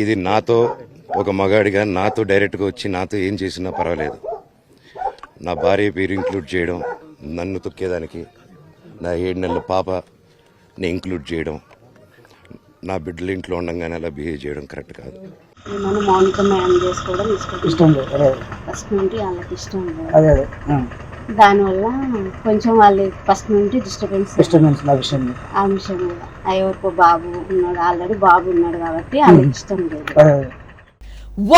ఇది నాతో ఒక మగాడిగా నాతో డైరెక్ట్గా వచ్చి నాతో ఏం చేసినా పర్వాలేదు. నా భార్య పేరు ఇంక్లూడ్ చేయడం నన్ను తొక్కేదానికి నా ఏడు నెలల పాపని ఇంక్లూడ్ చేయడం నా బిడ్డలు ఇంట్లో ఉండగానే అలా బిహేవ్ చేయడం కరెక్ట్ కాదు. మనం మౌనిక మ్యామ్ చేసుకోవడం ఇష్టం? ఇష్టం లేదు. అదే. ఫస్ట్ నుండి వాళ్ళకి ఇష్టం లేదు. అదే అదే. దానివల్ల కొంచెం వాళ్ళు ఫస్ట్ నుండి డిస్టర్బెన్స్ డిస్టర్బెన్స్ నా విషయం. మీద. ఆ విషయం మీద ఎవరికో బాబు ఉన్నాడు ఆల్రెడీ బాబు ఉన్నాడు కాబట్టి వాళ్ళకి ఇష్టం లేదు.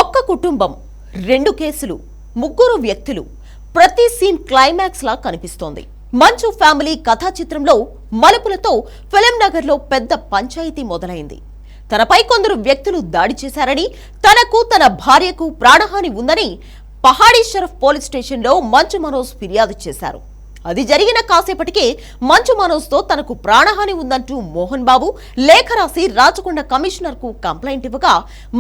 ఒక్క కుటుంబం రెండు కేసులు ముగ్గురు వ్యక్తులు ప్రతి సీన్ క్లైమాక్స్ లా కనిపిస్తోంది. మంచు ఫ్యామిలీ కథా చిత్రంలో మలుపులతో ఫిలిం నగర్లో పెద్ద పంచాయతీ మొదలైంది. తనపై కొందరు వ్యక్తులు దాడి చేశారని తనకు తన భార్యకు ప్రాణహాని ఉందని పహాడీ షరఫ్ పోలీస్ స్టేషన్లో మంచు మనోజ్ ఫిర్యాదు చేశారు. అది జరిగిన కాసేపటికే మంచు మనోజ్తో తనకు ప్రాణహాని ఉందంటూ మోహన్ బాబు లేఖ రాసి రాచకొండ కమిషనర్కు కంప్లైంట్ ఇవ్వగా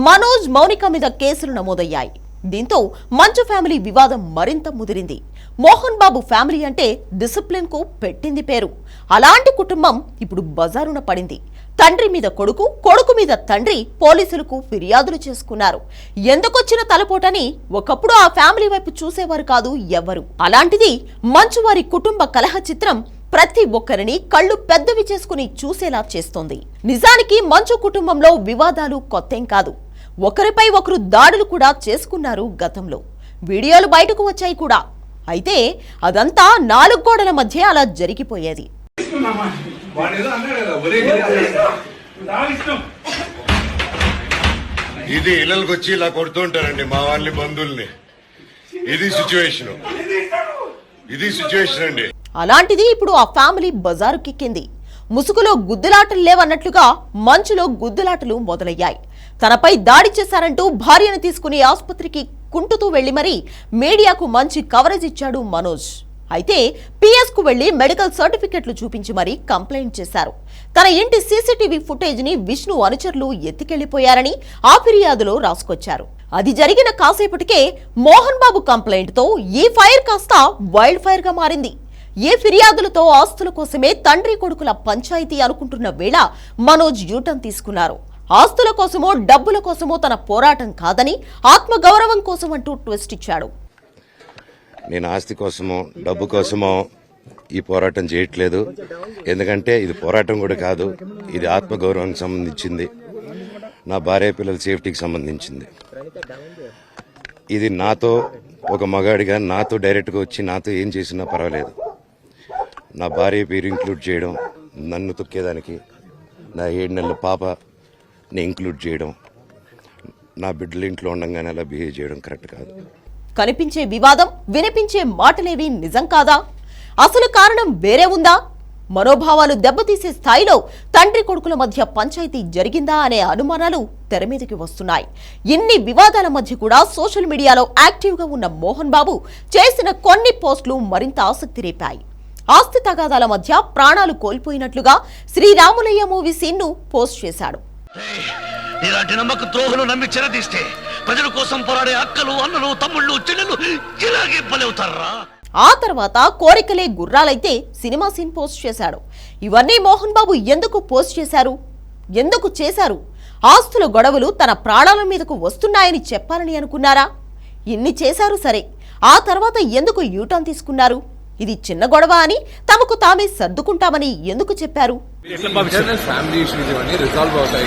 మనోజ్ మౌనిక మీద కేసులు నమోదయ్యాయి. దీంతో మంచు ఫ్యామిలీ వివాదం మరింత ముదిరింది. మోహన్ బాబు ఫ్యామిలీ అంటే డిసిప్లిన్కు పెట్టింది పేరు. అలాంటి కుటుంబం ఇప్పుడు బజారున పడింది. తండ్రి మీద కొడుకు కొడుకు మీద తండ్రి పోలీసులకు ఫిర్యాదులు చేసుకున్నారు. ఎందుకొచ్చిన తలపోటని ఒకప్పుడు ఆ ఫ్యామిలీ వైపు చూసేవారు కాదు ఎవ్వరు అలాంటిది మంచు వారి కుటుంబ కలహ చిత్రం ప్రతి ఒక్కరిని కళ్ళు పెద్దవి చేసుకుని చూసేలా చేస్తోంది. నిజానికి మంచు కుటుంబంలో వివాదాలు కొత్తేం కాదు. ఒకరిపై ఒకరు దాడులు కూడా చేసుకున్నారు గతంలో. వీడియోలు బయటకు వచ్చాయి కూడా. అయితే అదంతా నాలుగు గోడల మధ్య అలా జరిగిపోయేది. ఇది ఇళ్ళకి వచ్చి ఇలా కొడుతూ ఉంటారండి మా వాళ్ళ బంధువుల్ని. ఇది సిచ్యువేషన్ ఇది సిచ్యువేషన్ అండి. అలాంటిది ఇప్పుడు ఆ ఫ్యామిలీ బజారుకెక్కింది ముసుగులో గుద్దులాటలు లేవన్నట్లుగా మంచులో గుద్దులాటలు మొదలయ్యాయి. తనపై దాడి చేశారంటూ భార్యను తీసుకుని ఆసుపత్రికి కుంటుతూ వెళ్ళి మరీ మీడియాకు మంచి కవరేజ్ ఇచ్చాడు మనోజ్. అయితే పిఎస్కు వెళ్ళి మెడికల్ సర్టిఫికెట్లు చూపించి మరీ కంప్లైంట్ చేశారు. తన ఇంటి సీసీటీవీ ఫుటేజ్ని విష్ణు అనుచరులు ఎత్తికెళ్ళిపోయారని ఆ ఫిర్యాదులో రాసుకొచ్చారు. అది జరిగిన కాసేపటికే మోహన్ బాబు కంప్లైంట్తో ఈ ఫైర్ కాస్త వైల్డ్ ఫైర్గా మారింది. ఏ ఫిర్యాదులతో ఆస్తుల కోసమే తండ్రి కొడుకుల పంచాయతీ అనుకుంటున్న వేళ మనోజ్ యూటర్న్ తీసుకున్నారు. ఆస్తుల కోసమో డబ్బుల కోసమో తన పోరాటం కాదని ఆత్మగౌరవం కోసం అంటూ ట్విస్ట్ ఇచ్చాడు. నేను ఆస్తి కోసమో డబ్బు కోసమో ఈ పోరాటం చేయట్లేదు. ఎందుకంటే ఇది పోరాటం కూడా కాదు ఇది ఆత్మగౌరవానికి సంబంధించింది. నా భార్య పిల్లల సేఫ్టీకి సంబంధించింది. ఇది నాతో ఒక మగాడిగా నాతో డైరెక్ట్గా వచ్చి నాతో ఏం చేసినా పర్వాలేదు. నా భార్య పేరు ఇంక్లూడ్ చేయడం నన్ను తొక్కేదానికి నా ఏడు నెలల పాపని ఇంక్లూడ్ చేయడం నా బిడ్డలు ఇంట్లో ఉండగానే అలా బిహేవ్ చేయడం కరెక్ట్ కాదు. కనిపించే వివాదం వినిపించే మాటలేవి నిజం కాదా? అసలు కారణం వేరే ఉందా? మనోభావాలు దెబ్బతీసే స్థాయిలో తండ్రి కొడుకుల మధ్య పంచాయతీ జరిగిందా అనే అనుమానాలు తెరమీదకి వస్తున్నాయి. ఇన్ని వివాదాల మధ్య కూడా సోషల్ మీడియాలో యాక్టివ్గా ఉన్న మోహన్ బాబు చేసిన కొన్ని పోస్టులు మరింత ఆసక్తి రేపాయి. ఆస్తి తగాదాల మధ్య ప్రాణాలు కోల్పోయినట్లుగా శ్రీరాములయ్య మూవీ సీన్ను పోస్ట్ చేశాడు. ఇలాంటి నమ్మక ద్రోహులు నమ్మి చెరదీస్తే ప్రజల కోసం పోరాడే అక్కలు అన్నలు తమ్ముళ్ళు చెల్లెలు ఇలాగే బలవుతారా? ఆ తర్వాత కోరికలే గుర్రాలైతే సినిమా సీన్ పోస్ట్ చేశాడు. ఇవన్నీ మోహన్ బాబు ఎందుకు పోస్ట్ చేశారు? ఎందుకు చేశారు? ఆస్తుల గొడవలు తన ప్రాణాల మీదకు వస్తున్నాయని చెప్పాలని అనుకున్నారా? ఇన్ని చేశారు సరే. ఆ తర్వాత ఎందుకు యూటర్న్ తీసుకున్నారు? ఇది చిన్న గొడవ అని తమకు తామే సర్దుకుంటామని ఎందుకు చెప్పారు? ఫ్యామిలీ ఇష్యూస్ ఇవన్నీ రిజాల్వ్ అవుతాయి.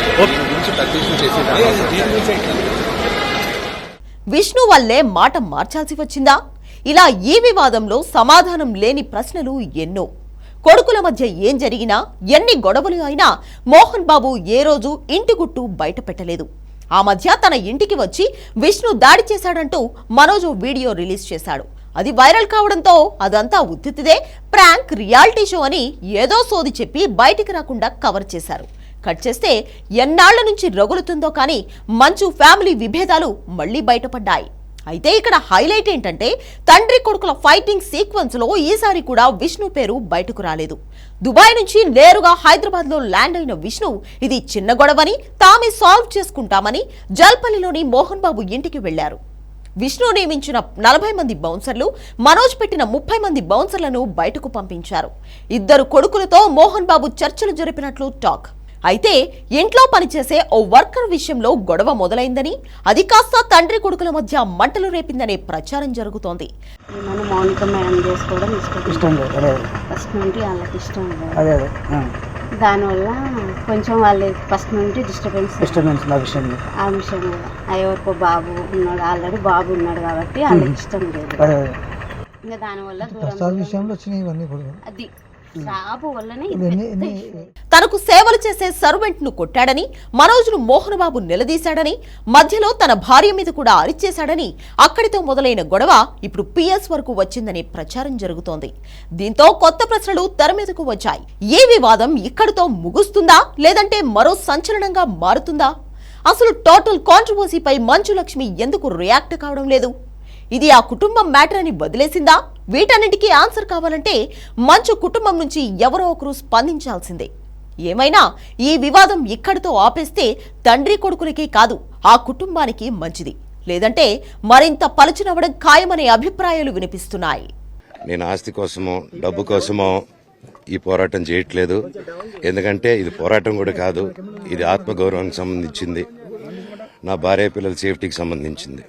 విష్ణు వల్లే మాట మార్చాల్సి వచ్చిందా? ఇలా ఈ వివాదంలో సమాధానం లేని ప్రశ్నలు ఎన్నో. కొడుకుల మధ్య ఏం జరిగినా ఎన్ని గొడవలు అయినా మోహన్ బాబు ఏ రోజు ఇంటి గుట్టు బయట పెట్టలేదు. ఆ మధ్య తన ఇంటికి వచ్చి విష్ణు దాడి చేశాడంటూ మనోజు వీడియో రిలీజ్ చేశాడు. అది వైరల్ కావడంతో అదంతా ఉత్తితిదే ప్రాంక్ రియాలిటీ షో అని ఏదో సోది చెప్పి బయటికి రాకుండా కవర్ చేశారు. కట్ చేస్తే ఎన్నాళ్ళ నుంచి రగులుతుందో కానీ మంచు ఫ్యామిలీ విభేదాలు మళ్ళీ బయటపడ్డాయి. అయితే ఇక్కడ హైలైట్ ఏంటంటే తండ్రి కొడుకుల ఫైటింగ్ సీక్వెన్స్లో ఈసారి కూడా విష్ణు పేరు బయటకు రాలేదు. దుబాయ్ నుంచి నేరుగా హైదరాబాద్లో ల్యాండ్ అయిన విష్ణు ఇది చిన్న గొడవని తామే సాల్వ్ చేసుకుంటామని జల్పల్లిలోని మోహన్ బాబు ఇంటికి వెళ్ళారు విష్ణు నియమించిన నలభై మంది బౌన్సర్లు మనోజ్ పెట్టిన ముప్పై మంది బౌన్సర్లను బయటకు పంపించారు. ఇద్దరు కొడుకులతో మోహన్ బాబు చర్చలు జరిపినట్లు టాక్. అయితే ఇంట్లో పనిచేసే ఓ వర్కర్ విషయంలో గొడవ మొదలైందని అది కాస్త తండ్రి కొడుకుల మధ్య మంటలు రేపిందనే ప్రచారం జరుగుతోంది. మన మౌనిక మేడం చేసుకోవడం ఇష్టం ఇష్టం లేదు అదే. ఫస్ట్ నుండి వాళ్ళకి ఇష్టం లేదు? అదే అదే. ఆ. దానివల్ల కొంచెం వాళ్ళు ఫస్ట్ నుండి డిస్టర్బెన్స్. డిస్టర్బెన్స్ నా విషయం. ఆ విషయం ఆ ఎవరికో బాబు ఉన్నాడు ఆల్రెడీ బాబు ఉన్నాడు కాబట్టి వాళ్ళకి ఇష్టం లేదు. అదే అదే. ఇంకా దానివల్ల విషయంలో వచ్చినాయి ఇవన్నీ అది. తనకు సేవలు చేసే సర్వెంట్ను కొట్టాడని మనోజ్ను మోహన్ బాబు నిలదీశాడని మధ్యలో తన భార్య మీద కూడా అరిచేశాడని అక్కడితో మొదలైన గొడవ ఇప్పుడు పిఎస్ వరకు వచ్చిందనే ప్రచారం జరుగుతోంది. దీంతో కొత్త ప్రశ్నలు తెర మీదకు వచ్చాయి. ఈ వివాదం ఇక్కడితో ముగుస్తుందా లేదంటే మరో సంచలనంగా మారుతుందా? అసలు టోటల్ కాంట్రవర్సీపై మంచు లక్ష్మి ఎందుకు రియాక్ట్ కావడం లేదు? ఇది ఆ కుటుంబం మ్యాటర్ అని వదిలేసిందా? వీటన్నిటికీ ఆన్సర్ కావాలంటే మంచు కుటుంబం నుంచి ఎవరో ఒకరు స్పందించాల్సిందే. ఏమైనా ఈ వివాదం ఇక్కడితో ఆపేస్తే తండ్రి కొడుకులకే కాదు ఆ కుటుంబానికి మంచిది. లేదంటే మరింత పలుచునవ్వడం ఖాయమనే అభిప్రాయాలు వినిపిస్తున్నాయి. నేను ఆస్తి కోసమో డబ్బు కోసమో ఈ పోరాటం చేయట్లేదు. ఎందుకంటే ఇది పోరాటం కూడా కాదు ఇది ఆత్మగౌరవానికి సంబంధించింది. నా భార్య పిల్లల సేఫ్టీకి సంబంధించింది.